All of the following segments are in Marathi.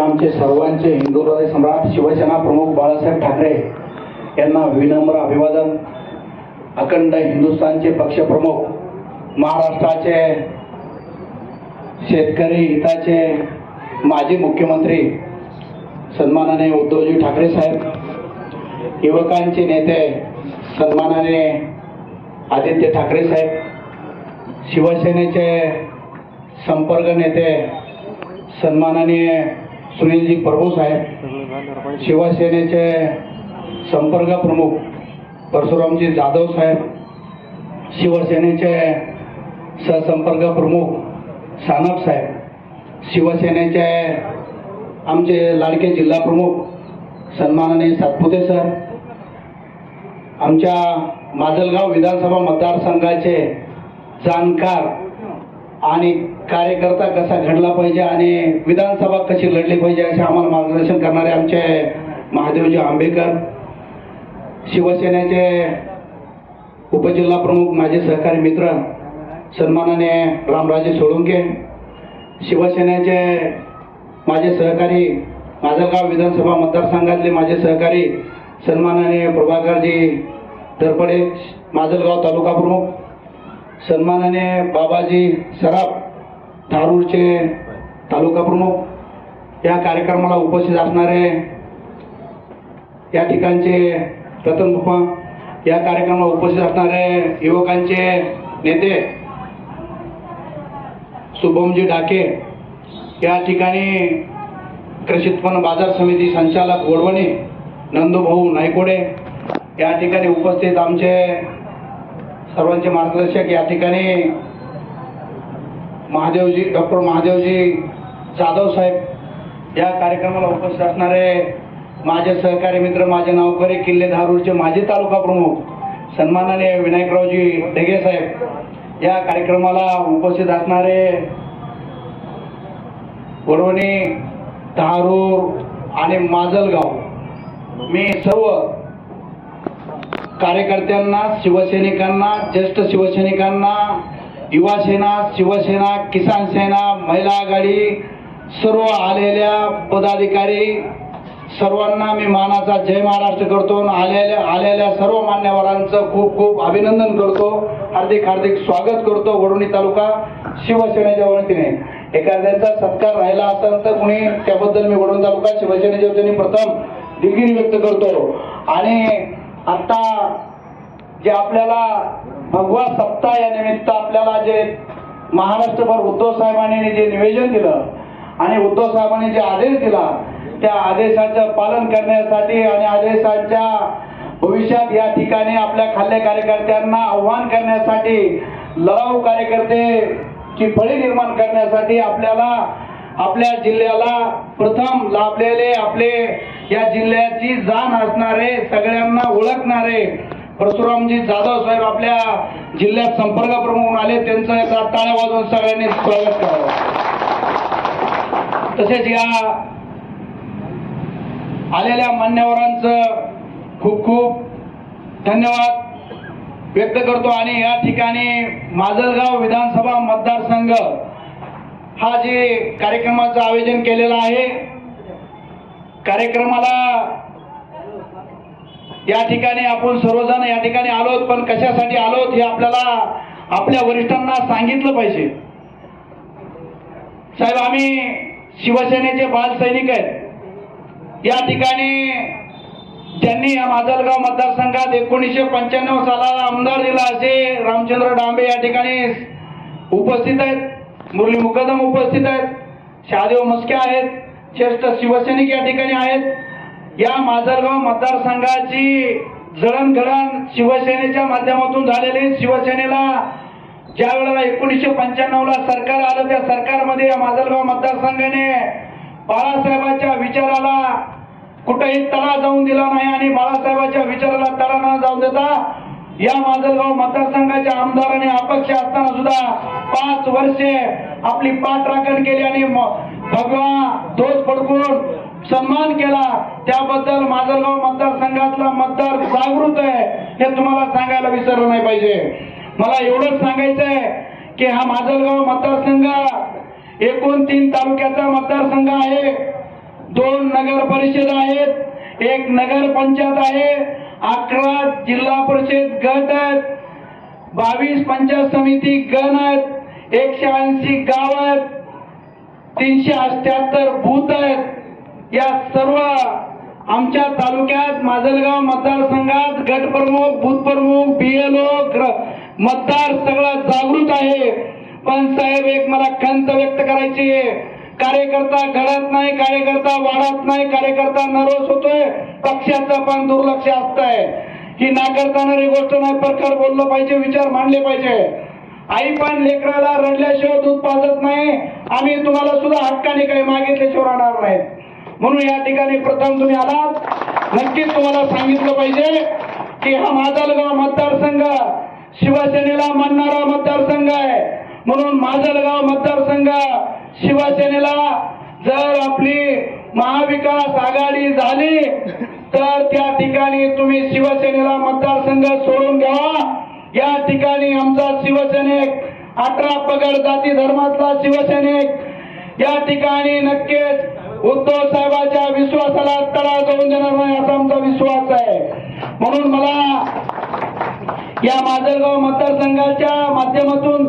आमचे सर्वांचे हिंदू हृदय सम्राट शिवसेना प्रमुख बाळासाहेब ठाकरे यांना विनम्र अभिवादन. अखंड हिंदुस्थानचे पक्षप्रमुख महाराष्ट्राचे शेतकरी हिताचे माजी मुख्यमंत्री सन्मानाने उद्धवजी ठाकरे साहेब युवकांचे नेते सन्मानाने आदित्य ठाकरे साहेब शिवसेनेचे संपर्क नेते सन्माननीय सुनीलजी प्रभू साहेब शिवसेनेचे संपर्क प्रमुख परशुरामजी जाधव साहेब शिवसेनेचे सहसंपर्क प्रमुख सानप साहेब शिवसेनेचे आमचे लाडके जिल्हा प्रमुख सन्माननीय सातपुते सर आमच्या माजलगाव विधानसभा मतदारसंघाचे जाणकार आणि कार्यकर्ता कसा घडला पाहिजे आणि विधानसभा कशी लढली पाहिजे असे आम्हाला मार्गदर्शन करणारे आमचे महादेवजी आंबेकर शिवसेनेचे उपजिल्हा प्रमुख माझे सहकारी मित्र सन्मानाने रामराजे सोळुंके शिवसेनेचे माझे सहकारी माजलगाव विधानसभा मतदारसंघातले माझे सहकारी सन्मानाने प्रभाकरजी धरपडे माजलगाव तालुका प्रमुख सन्मानाने बाबाजी सराफ धारूरचे तालुका प्रमुख. या कार्यक्रमाला उपस्थित असणारे या ठिकाणचे रतन प्रथम या कार्यक्रमाला उपस्थित असणारे युवकांचे नेते शुभमजी डाके या ठिकाणी कृषी उत्पन्न बाजार समिती संचालक गोडवणे नंदूभाऊ नायकोडे या ठिकाणी उपस्थित आमचे सर्वांचे मार्गदर्शक या ठिकाणी महादेवजी डॉक्टर महादेवजी जाधव साहेब या कार्यक्रमाला उपस्थित असणारे माझे सहकारी मित्र माझे नावकरी किल्ले धारूरचे माजी तालुका प्रमुख सन्मानाने विनायकरावजी ढेगे साहेब या कार्यक्रमाला उपस्थित असणारे वडवणी धारूर आणि माजलगाव. मी सर्व कार्यकर्त्यांना शिवसैनिकांना ज्येष्ठ शिवसैनिकांना युवा सेना शिवसेना किसान सेना महिला आघाडी सर्व आलेल्या पदाधिकारी सर्वांना मी मानाचा जय महाराष्ट्र करतो आणि आलेल्या आलेल्या सर्व मान्यवरांचं खूप खूप अभिनंदन करतो. हार्दिक हार्दिक स्वागत करतो वडोणी तालुका शिवसेनेच्या वतीने. एखाद्याचा सत्कार राहिला असेल तर कुणी त्याबद्दल मी वडोणी तालुका शिवसेनेच्या वतीने प्रथम दिलगिरी व्यक्त करतो. आणि आता जे आपल्याला भगवा सप्ताह या निमित्त आपल्याला जे महाराष्ट्रभर उद्धव साहेबांनी जे निवेदन दिलं आणि उद्धव साहेबांनी जे आदेश दिला त्या आदेशाचं पालन करण्यासाठी आणि आदेशाच्या भविष्यात या ठिकाणी आपल्या खाल्ले कार्यकर्त्यांना आव्हान करण्यासाठी लढाऊ कार्यकर्ते ची फळी निर्माण करण्यासाठी आपल्याला आपल्या जिल्ह्याला प्रथम लाभलेले आपले या जिल्ह्याची जाण असणारे सगळ्यांना ओळखणारे परशुरामजी जाधव साहेब आपल्या जिल्ह्यात संपर्क प्रमुख आले. त्यांचं एका टाळ्या वाजवून सगळ्यांनी स्वागत करावं. तसेच या आलेल्या मान्यवरांचं खूप खूप धन्यवाद व्यक्त करतो. आणि या ठिकाणी माजलगाव विधानसभा मतदारसंघ हा जे कार्यक्रमाचं आयोजन केलेलं आहे कार्यक्रमाला या ठिकाणी आपण सर्वजण या ठिकाणी आलोत पण कशासाठी आलोत हे आपल्याला आपल्या वरिष्ठांना सांगितलं पाहिजे. साहेब आम्ही शिवसेनेचे बालसैनिक आहेत. या ठिकाणी ज्यांनी या माजलगाव मतदारसंघात एकोणीसशे पंच्याण्णव सालाला आमदार दिला असे रामचंद्र डांबे या ठिकाणी उपस्थित आहेत. मुरली मुकदम उपस्थित आहेत. शहादेव मस्के आहेत. ज्येष्ठ शिवसैनिक या ठिकाणी आहेत. या माजलगाव मतदारसंघाची जळणघळण शिवसेनेच्या माध्यमातून झालेली शिवसेनेला ज्या वेळेला एकोणीसशे पंच्याण्णव ला सरकार आलं त्या सरकारमध्ये या माजलगाव मतदारसंघाने बाळासाहेबांच्या विचाराला कुठेही तडा जाऊन दिला नाही आणि बाळासाहेबांच्या विचाराला तडा न जाऊन देता या माजलगाव मतदारसंघाच्या आमदाराने अपक्ष असताना सुद्धा पाच वर्षे आपली पाठराखण केली आणि भगवा ध्वज फडकून सन्मान केला. त्याबद्दल माजलगाव मतदारसंघातला मतदार जागृत आहे हे तुम्हाला सांगायला विसरलं नाही पाहिजे. मला एवढंच सांगायचं आहे की हा माजलगाव मतदारसंघ एकूण तीन तालुक्याचा मतदारसंघ आहे. दोन नगर परिषद आहेत एक नगर पंचायत आहे अकरा जिल्हा परिषद गट आहेत बावीस पंचायत समिती गण आहेत एकशे ऐंशी गाव आहेत. तीनशे अठ्याहत्तर बूथ आहेत. या सर्व आमच्या तालुक्यात माजलगाव मतदारसंघात गटप्रमुख बूथ प्रमुख बीएलओ मतदार सगळा जागृत आहे. पण साहेब एक मला खंत व्यक्त करायची आहे. कार्यकर्ता घडत नाही कार्यकर्ता वाढत नाही कार्यकर्ता नरोस होतोय पक्षाचं पण दुर्लक्ष असतंय. ही नाकारतानारी गोष्ट नाही प्रकार बोललं पाहिजे विचार मांडले पाहिजे. आई पण लेकराला रडल्याशिवाय दूध पाजत नाही. आम्ही तुम्हाला सुद्धा हक्काने काही मागितल्याशिवाय राहणार नाही. म्हणून या ठिकाणी प्रथम तुम्ही आलात. नक्कीच तुम्हाला सांगितलं पाहिजे की हा माजलगाव मतदारसंघ शिवसेनेला मानणारा मतदारसंघ आहे. म्हणून माजलगाव मतदारसंघ शिवसेनेला जर आपली महाविकास आघाडी झाली तर त्या ठिकाणी तुम्ही शिवसेनेला मतदारसंघ सोडून घ्यावा. या ठिकाणी आमचा शिवसैनिक अठरा पगड जाती धर्मातला शिवसैनिक या ठिकाणी नक्कीच उद्धव साहेबांच्या विश्वासाला तडा जाऊन देणार नाही असा आमचा विश्वास आहे. म्हणून मला या माजलगाव मतदारसंघाच्या माध्यमातून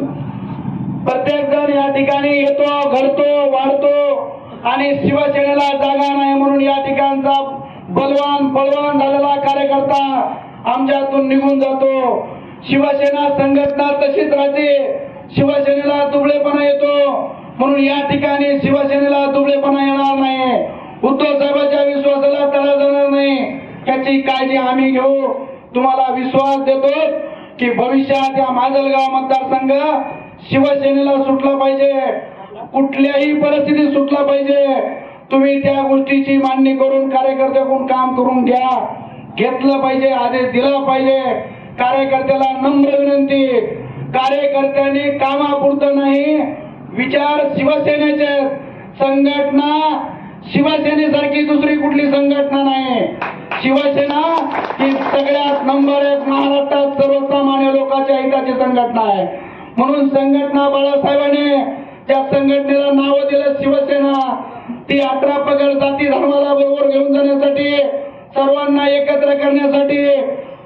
प्रत्येक जण या ठिकाणी येतो घडतो वाढतो आणि शिवसेनेला जागा नाही म्हणून या ठिकाणचा बलवान बलवान झालेला कार्यकर्ता आमच्यातून निघून जातो. शिवसेना संघटना तशीच राहते. शिवसेनेला दुबळेपणा येतो. म्हणून या ठिकाणी शिवसेनेला दुबळेपणा येणार नाही. उद्धव साहेबांच्या विश्वासाला तडा जाणार नाही. त्याची काळजी आम्ही घेऊ. तुम्हाला विश्वास देतो की भविष्यात या माजलगाव मतदारसंघ शिवसेनेला सुटला पाहिजे. कुठल्याही परिस्थितीत सुटला पाहिजे. तुम्ही त्या गोष्टीची मांडणी करून कार्यकर्त्याकडून काम करून घ्या. घेतलं पाहिजे आदेश दिला पाहिजे. कार्यकर्त्याला नम्र विनंती. कार्यकर्त्यांनी कामापुरतं नाही विचार शिवसेनेचे संघटना शिवसेनेसारखी दुसरी कुठली संघटना नाही. शिवसेना ही सगळ्यात नंबर एक महाराष्ट्रात सर्वसामान्य लोकांच्या हिताची संघटना आहे. म्हणून संघटना बाळासाहेबांनी त्या संघटनेला नाव दिलं शिवसेना ती अठरा पगड जाती धर्माला बरोबर घेऊन जाण्यासाठी सर्वांना एकत्र करण्यासाठी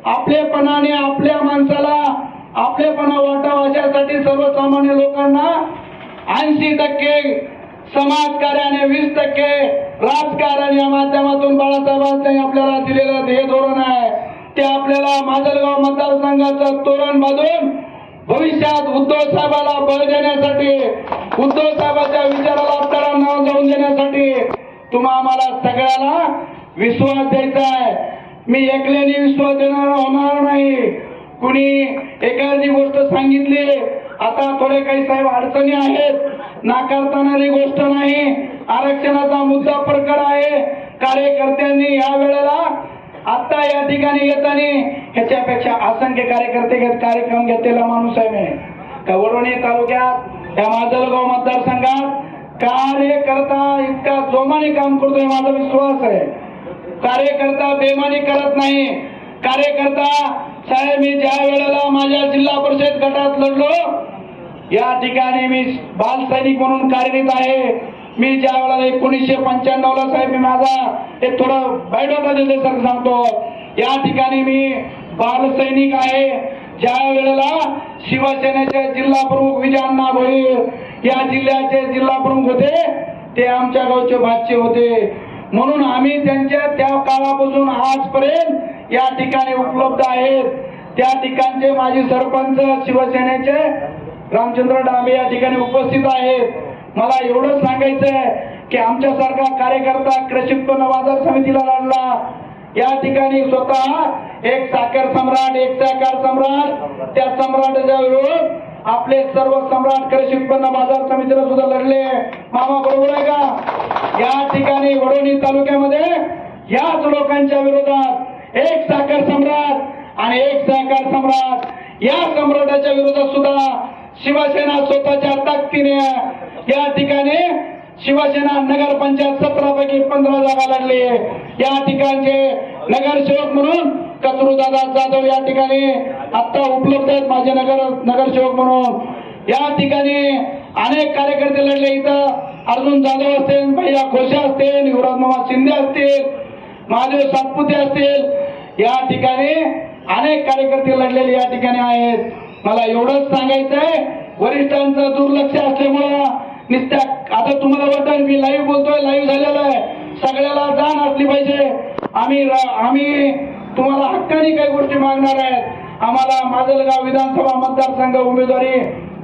आपलेपणाने आपल्या माणसाला आपलेपणा वाटावा अशासाठी सर्वसामान्य लोकांना ऐंशी टक्के समाजकार्याने वीस टक्के राजकारण या माध्यमातून बाळासाहेबांनी आपल्याला दिलेलं ध्येय धोरण आहे. ते आपल्याला माजलगाव मतदारसंघाचं तोरण बांधून भविष्यात उद्धव साहेबाला बळ देण्यासाठी उद्धव साहेबांच्या विचाराला तडा न जाऊन देण्यासाठी तुम्हा आम्हाला सगळ्याला विश्वास द्यायचा आहे. मी एकल्याने विश्वास देणार होणार नाही. कुणी एखादी गोष्ट सांगितली आता थोडे काही साहेब अडचणी आहेत. नाकारतानारी गोष्ट नाही. आरक्षणाचा मुद्दा प्रकट आहे. कार्यकर्त्यांनी या वेळेला आता या ठिकाणी येताना ह्याच्यापेक्षा असंख्य कार्यकर्ते घेत कार्यक्रम घेतलेला माणूस आहे मी. का वडवणी तालुक्यात या माजलगाव मतदारसंघात कार्यकर्ता इतका जोमाने काम करतोय माझा विश्वास आहे. कार्यकर्ता बेमानी करत नाही. कार्यकर्ता साहेब मी ज्या वेळेला माझ्या जिल्हा परिषद गटात लढलो या ठिकाणी मी बाल सैनिक म्हणून कार्यरत आहे. मी ज्या वेळेला एकोणीसशे पंच्याण्णव ला साहेब मी माझा हे थोडं बायोडाटा देते सर सांगतो. या ठिकाणी मी बाल सैनिक आहे. ज्या वेळेला शिवसेनेचे जिल्हा प्रमुख विजयाण्णा भोईर या जिल्ह्याचे जिल्हा प्रमुख होते ते आमच्या गावचे भाजचे होते. म्हणून आम्ही त्यांच्या त्या काळापासून आजपर्यंत या ठिकाणी उपलब्ध आहेत. त्या ठिकाणचे माजी सरपंच शिवसेनेचे रामचंद्र डांबे या ठिकाणी उपस्थित आहेत. मला एवढंच सांगायचं आहे की आमच्यासारखा कार्यकर्ता कृषी उत्पन्न बाजार समितीला लढला या ठिकाणी स्वतः एक साखर सम्राट एक साखर सम्राट त्या सम्राटाच्या विरोध आपले सर्व सम्राट कृषी उत्पन्न बाजार समितीला सुद्धा लढले. मामा बरोबर आहे का? या ठिकाणी वडोणी तालुक्यामध्ये याच लोकांच्या विरोधात एक साखर सम्राट आणि एक सहकार सम्राट. या सम्राटाच्या विरोधात सुद्धा शिवसेना स्वतःच्या ताकदीने या ठिकाणी शिवसेना नगर पंचायत सतरा पैकी पंधरा जागा लढली. या ठिकाणचे नगरसेवक म्हणून कचरूदादा जाधव या ठिकाणी आता उपलब्ध आहेत माझे नगर नगरसेवक म्हणून. या ठिकाणी अनेक कार्यकर्ते लढले इथं. अर्जुन जाधव असतील भैया खोशा असतील युवराज मामा शिंदे असतील महादेव सातपुते असतील. या ठिकाणी अनेक कार्यकर्ते लढलेले या ठिकाणी आहेत. मला एवढंच सांगायचंय वरिष्ठांचं दुर्लक्ष असल्यामुळं निस्त्या आता तुम्हाला वाटत मी लाईव्ह बोलतोय लाईव्ह झालेलं आहे. सगळ्याला जाण असली पाहिजे. आम्ही आम्ही तुम्हाला हक्काने काही गोष्टी मागणार आहेत. आम्हाला माजलगाव विधानसभा मतदारसंघ उमेदवारी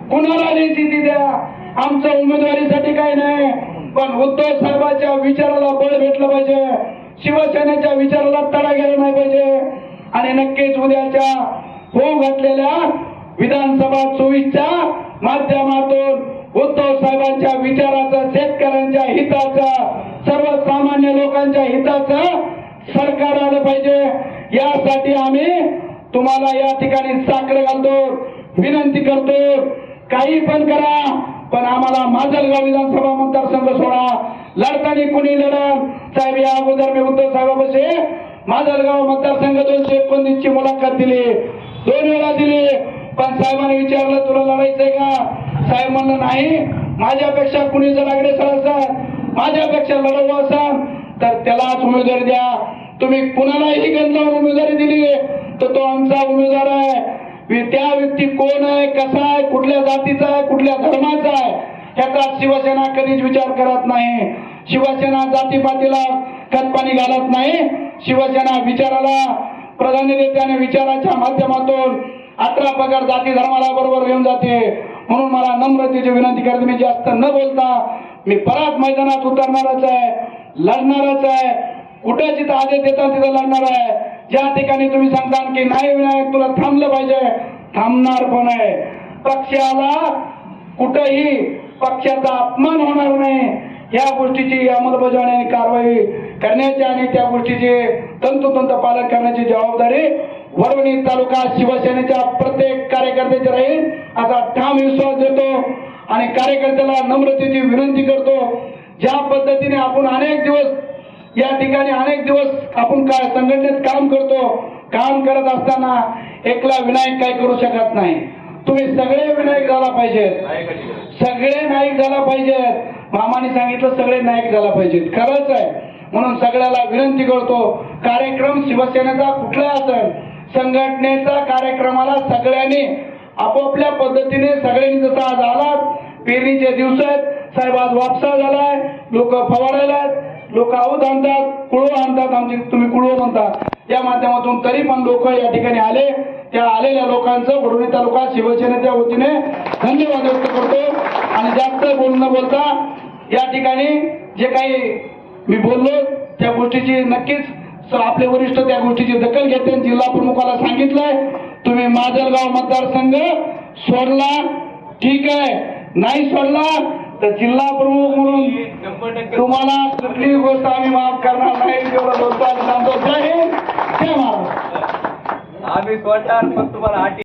कुणाला द्यायची ती द्या. आमच्या उमेदवारीसाठी काही नाही. पण उद्धव साहेबांच्या विचाराला बळ भेटलं पाहिजे. शिवसेनेच्या विचाराला तडा गेला नाही पाहिजे. आणि नक्कीच उद्याच्या होऊ घातलेल्या विधानसभा चोवीसच्या माध्यमातून उद्धव साहेबांच्या विचाराचा शेतकऱ्यांच्या हिताचा सर्वसामान्य लोकांच्या हिताचं सरकार आलं पाहिजे. यासाठी आम्ही तुम्हाला या ठिकाणी साखर घालतो विनंती करतो. काही पण करा पण आम्हाला माजलगाव विधानसभा मतदारसंघ सोडा. लढताना कुणी लढत साहेब या अगोदर मी उद्धव साहेबापाशी माजलगाव मतदारसंघ दोनशे एकोणतीस ची मुलाखत दिली. दोन वेळा दिली. पण साहेबांनी विचारलं तुला लढायचंय का? साहेब म्हणलं नाही. माझ्यापेक्षा कुणी जर अग्रेसर असाल? माझ्यापेक्षा लढवलं असाल? तर त्यालाच उमेदवारी द्या. तुम्ही कुणालाही गंजावर उमेदवारी दिली तर तो आमचा उमेदवार आहे. त्या व्यक्ती कोण आहे? कसा आहे? कुठल्या जातीचा आहे? कुठल्या धर्माचा आहे? ह्याचा शिवसेना कधीच विचार करत नाही. शिवसेना जातीपातीला खतपाणी घालत नाही. शिवसेना विचाराला प्राधान्य देते आणि विचाराच्या माध्यमातून अठरा पगार जाती धर्माला बरोबर घेऊन जाते. म्हणून मला नम्रतेची विनंती करते. मी जास्त न बोलता मी परत मैदानात उतरणारच आहे लढणारच आहे. कुठं जिथं आदेश देतात तिथं लढणार आहे? ज्या ठिकाणी तुम्ही सांगता की नाही विनायक तुला थांबलं पाहिजे. थांबणार पण आहे? पक्षाला कुठंही पक्षाचा अपमान होणार नाही. या गोष्टीची अंमलबजावणी आणि कारवाई करण्याची आणि त्या गोष्टीचे तंतोतंत पालन करण्याची जबाबदारी वरवणी तालुका शिवसेनेच्या प्रत्येक कार्यकर्त्याची राहील असा ठाम विश्वास देतो आणि कार्यकर्त्याला नम्रतेची विनंती करतो. ज्या पद्धतीने आपण अनेक दिवस या ठिकाणी अनेक दिवस आपण काय संघटनेत काम करतो काम करत असताना एकला विनायक काय करू शकत नाही. तुम्ही सगळे विनायक झाला पाहिजेत. सगळे नायक झाला पाहिजेत. मामाने सांगितलं सगळे नायक झाला पाहिजेत. खरंच आहे. म्हणून सगळ्याला विनंती करतो कार्यक्रम शिवसेनेचा कुठला असेल संघटनेचा कार्यक्रमाला सगळ्यांनी आपापल्या पद्धतीने सगळ्यांनी जसं आज आलात पेरणीचे दिवस आहेत. साहेब आज वापसा झालाय लोक फवारायला लोक आऊत आणतात कुळो आणतात आमची तुम्ही कुळो म्हणता. या माध्यमातून तरी पण लोक या ठिकाणी आले. त्या आलेल्या लोकांचं वडोली तालुका शिवसेनेच्या वतीने धन्यवाद व्यक्त करतो. आणि जास्त बोलून न बोलता या ठिकाणी जे काही मी बोललो त्या गोष्टीची नक्कीच सर आपले वरिष्ठ त्या गोष्टीची दखल घेते आणि जिल्हा प्रमुखाला सांगितलंय. तुम्ही माजलगाव मतदारसंघ सोडला. ठीक आहे. नाही सोडला तर जिल्हा प्रमुख म्हणून तुम्हाला कुठलीही गोष्ट आम्ही माफ करणार नाही तेवढं बोलतो आणि सांगतो. जय हिंद जय महाराष्ट्र आम्ही सोडणार पण तुम्हाला अटी